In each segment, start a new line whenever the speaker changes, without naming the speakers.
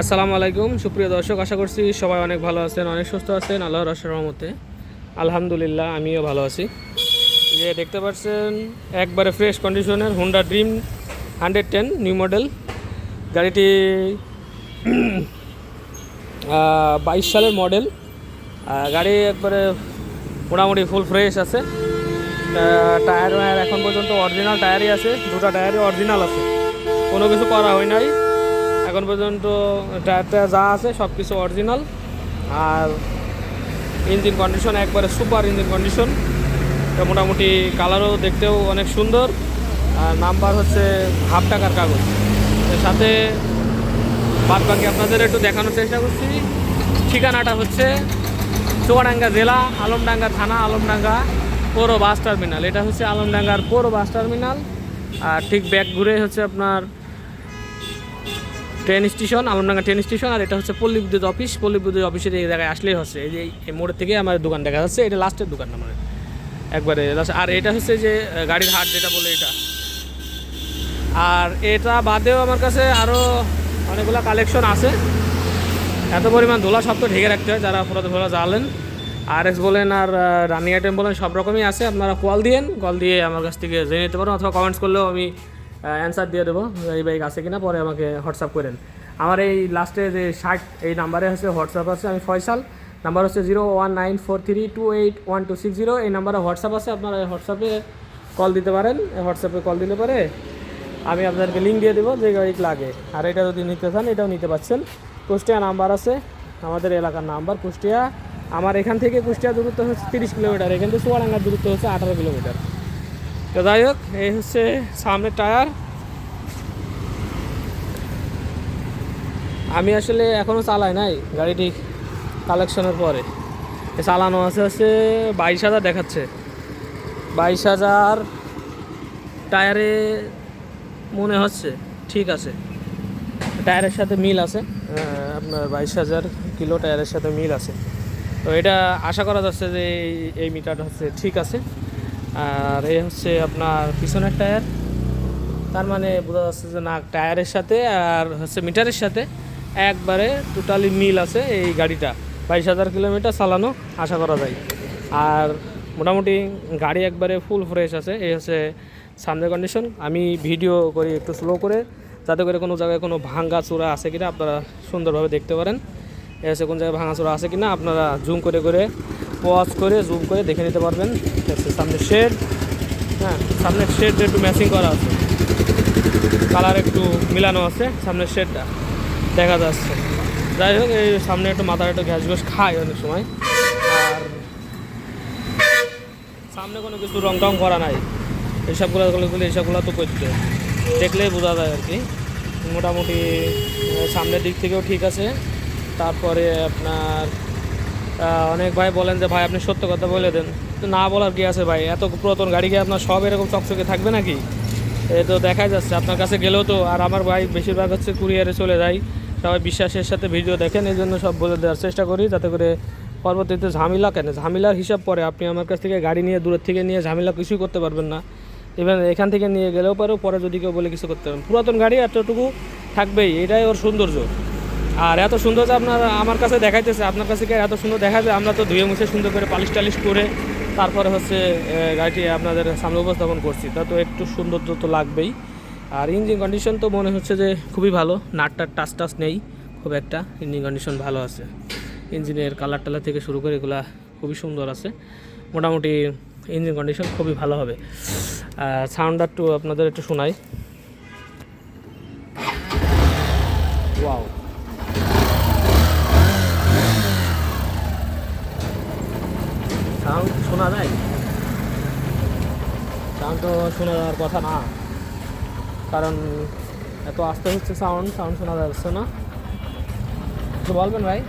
আসসালামু আলাইকুম, সুপ্রিয় দর্শক, আশা করছি সবাই অনেক ভালো আছেন, অনেক সুস্থ আছেন, আল্লাহর রহমতে। আলহামদুলিল্লাহ, আমিও ভালো আছি। যে দেখতে পাচ্ছেন, একবারে ফ্রেশ কন্ডিশনের Honda Dream hundred ten new model গাড়িটি বাইশ সালের মডেল গাড়ি একবারে মোটামুটি ফুল ফ্রেশ আছে। টায়ার এখন পর্যন্ত অরিজিনাল টায়ারই আছে, দুটা টায়ারই অরিজিনাল আছে। কোনো কিছু করা হয় নাই। এখন পর্যন্ত টায়ারটা যা আছে সব কিছু অরিজিনাল আর ইঞ্জিন কন্ডিশন একবারে সুপার ইঞ্জিন কন্ডিশন মোটামুটি কালারও দেখতেও অনেক সুন্দর। আর নাম্বার হচ্ছে হাফ টাকার কাগজ। এর সাথে বাদ বাকি আপনাদের একটু দেখানোর চেষ্টা করছি। ঠিকানাটা হচ্ছে চুয়াডাঙ্গা জেলা, আলমডাঙ্গা থানা, আলমডাঙ্গা পৌর বাস টার্মিনাল। এটা হচ্ছে আলমডাঙ্গার পৌর বাস টার্মিনাল। আর ঠিক ব্যাক ঘুরে হচ্ছে আপনার train station, Alamdanga train station, আর এটা হচ্ছে পল্লী বিদ্যুৎ অফিস। পল্লী বিদ্যুৎ অফিসের এই জায়গায় আসলেই হচ্ছে। এই যে এই মোড়ের থেকে আমার দোকান দেখা যাচ্ছে, এটা লাস্টের দোকান আমার একবারে আর এটা হচ্ছে যে গাড়ির হাট যেটা বলে এটা। আর এটা বাদেও আমার কাছে আরও অনেকগুলো কালেকশন আছে। এত পরিমাণ ধুলা সব তো ঢেকে রাখতে হয়, যারা পুরো ধুলা জ্বালেন। আর এক্স বলেন আর রানি আইটেম বলেন, সব রকমই আছে। আপনারা কল দিয়েন কল দিয়ে আমার কাছ থেকে জেনে নিতে পারেন অথবা কমেন্টস করলেও আমি অ্যান্সার দিয়ে দেবো, এই বাইক আছে কিনা, পরে আমাকে হোয়াটসঅ্যাপ করেন। আমার এই লাস্টে যে ষাট, এই নাম্বারে হচ্ছে হোয়াটসঅ্যাপ আছে, আমি ফয়সাল। নাম্বার হচ্ছে zero one nine four three two eight one two six zero এই নাম্বারে হোয়াটসঅ্যাপ আছে, আপনারা হোয়াটসঅ্যাপে কল দিতে পারেন হোয়াটসঅ্যাপে কল দিলে পরে আমি আপনাদেরকে লিঙ্ক দিয়ে দেবো, যে গাড়ি লাগে। আর এটা যদি নিতে চান, এটাও নিতে পারছেন। কুষ্টিয়া নাম্বার আছে, আমাদের এলাকার নাম্বার কুষ্টিয়া। আমার এখান থেকে কুষ্টিয়া দূরত্ব হচ্ছে তিরিশ কিলোমিটার, এখান থেকে চুয়াডাঙ্গার দূরত্ব হচ্ছে আঠারো কিলোমিটার। তো যাই হোক, এই হচ্ছে সামনের টায়ার। আমি আসলে এখনও চালাই নাই গাড়িটি কালেকশনের পরে। চালানো আছে হচ্ছে বাইশ হাজার দেখাচ্ছে। বাইশ হাজার টায়ারে মনে হচ্ছে ঠিক আছে। টায়ারের সাথে মিল আছে। আপনার বাইশ হাজার কিলো টায়ারের সাথে মিল আছে। তো এটা আশা করা যাচ্ছে যে এই- এই মিটারটা হচ্ছে ঠিক আছে। আর এই হচ্ছে আপনার পিছনের টায়ার। তার মানে বোঝা যাচ্ছে যে না, টায়ারের সাথে আর হচ্ছে মিটারের সাথে একবারে টোটালি মিল আছে এই গাড়িটা। বাইশ হাজার কিলোমিটার চালানো, আশা করা যায়। আর মোটামুটি গাড়ি একবারে ফুল ফ্রেশ আছে, এই হচ্ছে সামনের কন্ডিশন আমি ভিডিও করি একটু স্লো করে, যাতে করে কোনো জায়গায় কোনো ভাঙ্গা চূড়া আছে কিনা আপনারা সুন্দরভাবে দেখতে পারেন। এ হচ্ছে কোন জায়গায় ভাঙা চূড়া আছে কিনা, আপনারা জুম করে করে পজ করে জুম করে দেখে নিতে পারবেন। এই হচ্ছে সামনে শেড হ্যাঁ সামনের শেড একটু ম্যাচিং করা আছে। কালার একটু মিলানো আছে সামনের শেডটা দেখা যাচ্ছে। যাই হোক, এই সামনে একটু মাথার একটু ঘ্যাস ঘ্যাস খায় অনেক সময়। আর সামনে কোনো কিছু রং টং করা নাই। এইসবগুলো গুলো এইসবগুলো তো করতে। দেখলেই বোঝা যায় আর কি। মোটামুটি, সামনের দিক থেকেও ঠিক আছে। তারপরে আপনার অনেক ভাই বলেন যে, ভাই, আপনি সত্য কথা বলে দেন। তো না বলার কি আছে ভাই? এত পুরাতন গাড়িকে আপনার সব এরকম চকচকে থাকবে নাকি? এ তো দেখাই যাচ্ছে, আপনার কাছে গেলেও তো, আর আমার ভাই বেশিরভাগ হচ্ছে কুরিয়ারে চলে যায়। সবাই বিশ্বাসের সাথে ভিডিও দেখেন, এই জন্য সব বলে দেওয়ার চেষ্টা করি, যাতে করে পরবর্তীতে ঝামেলা কেন। ঝামেলার হিসাব পরে আপনি আমার কাছ থেকে গাড়ি নিয়ে, দূরের থেকে নিয়ে ঝামেলা কিছুই করতে পারবেন না। ইভেন এখান থেকে নিয়ে গেলেও পারো, পরে যদি কেউ বলে কিছু করতে পারেন। পুরাতন গাড়ি এতটুকু থাকবেই, এটাই ওর সৌন্দর্য। আর এত সুন্দর যে আপনার আমার কাছে দেখাইতেছে, আপনার কাছে কি এত সুন্দর দেখা যায় আমরা তো ধুয়ে মুছে সুন্দর করে পালিশ টালিশ করে তারপরে হচ্ছে গাড়িটি আপনাদের সামনে উপস্থাপন করছি। তা তো একটু সৌন্দর্য তো লাগবেই। আর ইঞ্জিন কন্ডিশন তো মনে হচ্ছে যে খুবই ভালো, নাটটার টাচ টাচ নেই, খুব একটা। ইঞ্জিন কন্ডিশন ভালো আছে। ইঞ্জিনের কালার টালার থেকে শুরু করে এগুলা খুবই সুন্দর আছে। মোটামুটি ইঞ্জিন কন্ডিশন খুবই ভালো হবে। সাউন্ডটা একটু আপনাদের একটু শোনাই ওয়াও সাউন্ড শোনা যায় সাউন্ড তো শোনা যাওয়ার কথা না। কারণ এত আস্তে হচ্ছে সাউন্ড সাউন্ড শোনা যাচ্ছে না। তো বলবেন ভাই।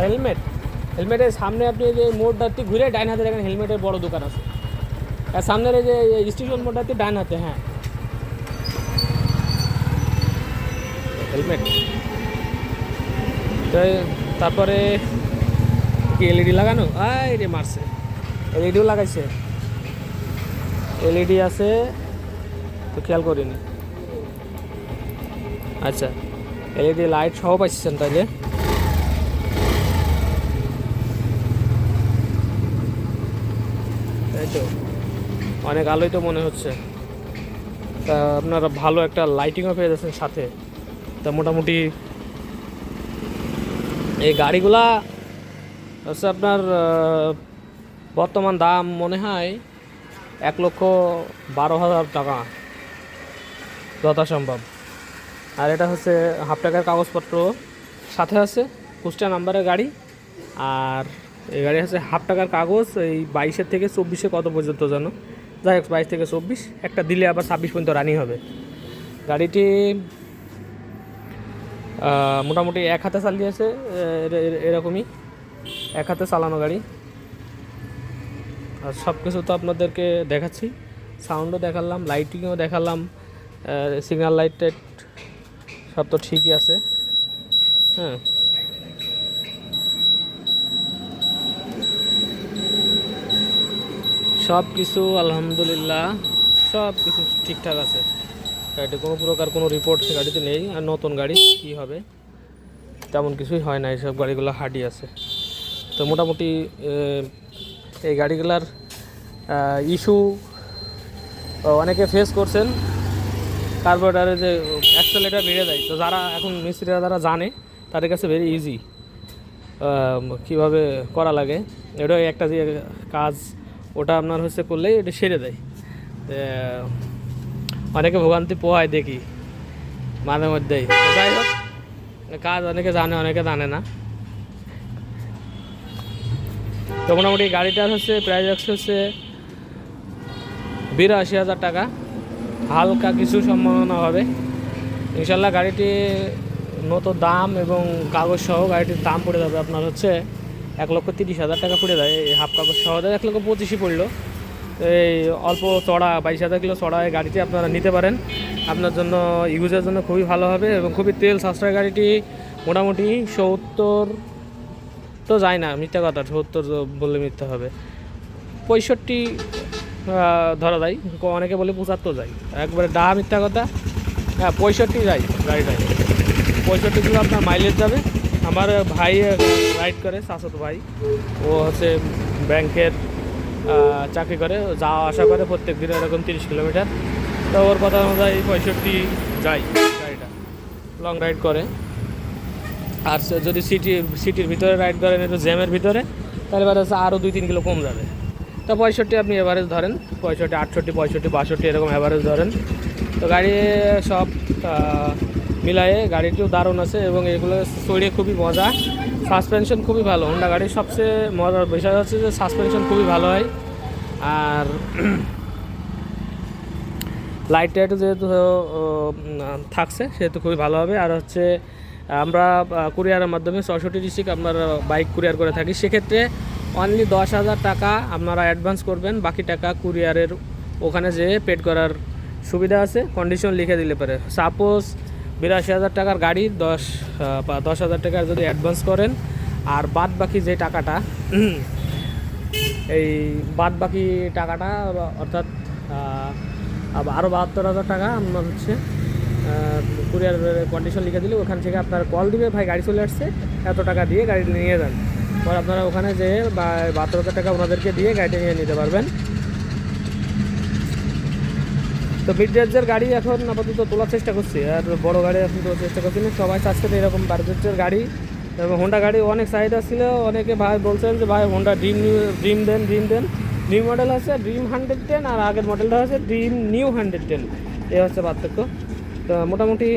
হেলমেট হেলমেটের সামনে আপনি যে মোড়টাতে ঘুরে ডাইন হাতে দেখেন হেলমেটের বড় দোকান আছে। আর সামনের যে স্টেশন মোড়টাতে ডাইন হাতে হ্যাঁ। হেলমেট তো তারপরে কি এলইডি লাগানো? আই রে মারছে। এলইডিও লাগাইছে। এলইডি আছে, তো খেয়াল করিনি। আচ্ছা এলইডি লাইট সহ পাচ্ছেন তাইলে? তাই তো, অনেক আলোই তো মনে হচ্ছে। তা আপনারা ভালো একটা লাইটিংও পেয়ে যাচ্ছেন সাথে। তা মোটামুটি এই গাড়িগুলা হচ্ছে আপনার বর্তমান দাম মনে হয় এক লক্ষ বারো হাজার টাকা যথাসম্ভব। আর এটা হচ্ছে হাফ টাকার কাগজপত্র। সাথে আছে কুষ্টা নাম্বারের গাড়ি। আর এই গাড়ি হচ্ছে হাফ টাকার কাগজ, এই বাইশের থেকে চব্বিশে কত পর্যন্ত যেন যাই হোক, বাইশ থেকে চব্বিশ। একটা দিলে আবার ছাব্বিশ পর্যন্ত রানিং হবে। গাড়িটি মোটামুটি এক হাতে চালিয়েছে এরকমই। এক হাতে চালানো গাড়ি। আর সব কিছু তো আপনাদেরকে দেখাচ্ছি। সাউন্ডও দেখালাম লাইটিংও দেখালাম সিগন্যাল লাইট সব তো ঠিকই আছে। হ্যাঁ। সব কিছু আলহামদুলিল্লাহ সব কিছু ঠিকঠাক আছে। গাড়িতে কোনো প্রকার কোনো রিপোর্ট সে গাড়িতে নেই, আর নতুন গাড়ি, কী হবে? তেমন কিছুই হয় না, এইসব গাড়িগুলো হাডি আছে। তো মোটামুটি এই গাড়িগুলার ইস্যু অনেকে ফেস করছেন। কার্বোরেটারে যে অ্যাক্সেলেটার বেড়ে যায়। তো যারা এখন মিস্ত্রিরা যারা জানে, তাদের কাছে ভেরি ইজি কীভাবে করা লাগে? এটাও একটা যে কাজ, ওটা আপনার হচ্ছে করলেই এটা সেরে দেয়। অনেকে ভোগান্তি পোহায় দেখি, মাঝে মধ্যেই। যাই হোক, কাজ অনেকে জানে অনেকে জানে না। তো মোটামুটি গাড়িটার হচ্ছে প্রাইস হচ্ছে বিরাশি হাজার টাকা। হালকা কিছু সম্ভাবনা হবে। ইনশাল্লাহ গাড়িটি নতুন দাম এবং কাগজ সহ গাড়িটির দাম পড়ে যাবে আপনার হচ্ছে এক লক্ষ তিরিশ হাজার টাকা পড়ে যায়। এই হাফ কাগজ সহ এক লক্ষ পঁচিশই পড়ল। এই অল্প চড়া, বাইশ হাজার কিলো চড়া এই গাড়িটি আপনারা নিতে পারেন। আপনার জন্য, ইউজের জন্য খুবই ভালো হবে এবং খুবই তেল সাশ্রয় গাড়িটি মোটামুটি সত্তর তো যায় না, মিথ্যা কথা, সত্তর বললে মিথ্যা হবে। পঁয়ষট্টি ধরা যায়, অনেকে বলে পঁচাত্তর যায়। একবারে ডা মিথ্যা কথা হ্যাঁ পঁয়ষট্টি যায় গাড়িটায় পঁয়ষট্টি কিলো আপনার মাইলেজ যাবে। আমার ভাই রাইড করে শাসত ভাই। ও হচ্ছে ব্যাংকের চাকরি করে যাওয়া আসা করে প্রত্যেক দিন এরকম তিরিশ কিলোমিটার। তো ওর কথা অনুযায়ী পঁয়ষট্টি যায়, গাড়িটা। লং রাইড করে। আর যদি সিটি সিটির ভিতরে রাইড করেন, একটু জ্যামের ভিতরে, তাহলে এবার হচ্ছে আরও দুই তিন কিলো কম যাবে। তো পঁয়ষট্টি আপনি এভারেজ ধরেন, পঁয়ষট্টি, আটষট্টি, পঁয়ষট্টি, বাষট্টি এরকম অ্যাভারেজ ধরেন। তো গাড়ি সব মিলায়ে গাড়িটিও দারুণ আছে এবং এগুলো চড়িয়ে খুবই মজা। সাসপেনশন খুবই ভালো হোন্ডা গাড়ির সবচেয়ে মজার বিষয় হচ্ছে যে সাসপেনশন খুবই ভালো হয়। আর লাইট টাইট যেহেতু থাকছে, সেহেতু খুবই ভালো হবে। আর হচ্ছে আমরা কুরিয়ারের মাধ্যমে চৌষট্টি ডিস্ট্রিক্ট আপনার বাইক কুরিয়ার করে থাকি। সেক্ষেত্রে অনলি দশ হাজার টাকা আপনারা অ্যাডভান্স করবেন, বাকি টাকা কুরিয়ারের ওখানে যেয়ে পেড করার সুবিধা আছে। কন্ডিশন লিখে দিলে পারে। সাপোজ বিরাশি হাজার টাকার গাড়ি, দশ দশ হাজার টাকার যদি অ্যাডভান্স করেন, আর বাদ বাকি যে টাকাটা, এই বাদ বাকি টাকাটা, অর্থাৎ আরও বাহাত্তর হাজার টাকা, আপনার হচ্ছে কুরিয়ার কন্ডিশন লিখে দিলে ওখান থেকে আপনার কল দিবে, ভাই গাড়ি চলে আসছে, এত টাকা দিয়ে গাড়ি নিয়ে যান। পর আপনারা ওখানে বা বাহাত্তর হাজার টাকা ওনাদেরকে দিয়ে গাড়িটা নিয়ে নিতে পারবেন। তো মিড গাড়ি এখন আপাতত তোলার চেষ্টা করছি, আর বড় গাড়ি এখন তোলার চেষ্টা করছি না। সবাই যে এরকম বাজেটের গাড়ি। এবং হোন্ডা গাড়ি অনেক চাহিদা ছিল, অনেকে ভাই বলছেন যে, ভাই হোন্ডা ড্রিম ড্রিম দেন ড্রিম দেন। নিউ মডেল আছে ড্রিম হান্ড্রেড টেন আর আগের মডেলটা আছে ড্রিম নিউ হান্ড্রেড টেন এই হচ্ছে পার্থক্য। মোটামুটি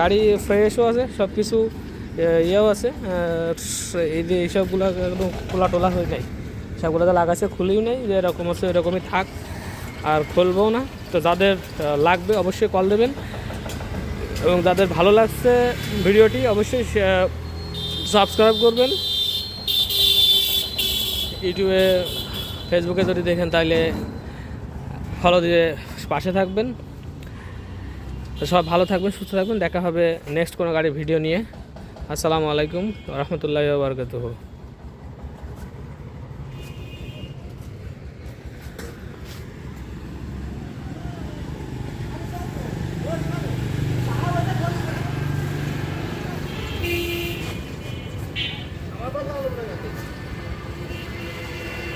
গাড়ি ফ্রেশও আছে সব কিছু ইয়েও আছে এই যে এইসবগুলো একদম খোলা টোলা হয়ে যায়। সবগুলো তো লাগাচ্ছে খুলেও নেই, যে এরকম আছে, এরকমই থাক, আর খুলবও না। তো যাদের লাগবে অবশ্যই কল দেবেন। এবং যাদের ভালো লাগছে ভিডিওটি, অবশ্যই সাবস্ক্রাইব করবেন। ইউটিউবে ফেসবুকে যদি দেখেন তাহলে ফলো দিয়ে পাশে থাকবেন। তো সব ভালো থাকবেন, সুস্থ থাকবেন। দেখা হবে নেক্সট কোনো গাড়ির ভিডিও নিয়ে। আসসালামু আলাইকুম রহমতুল্লাহ বারকাতুহ।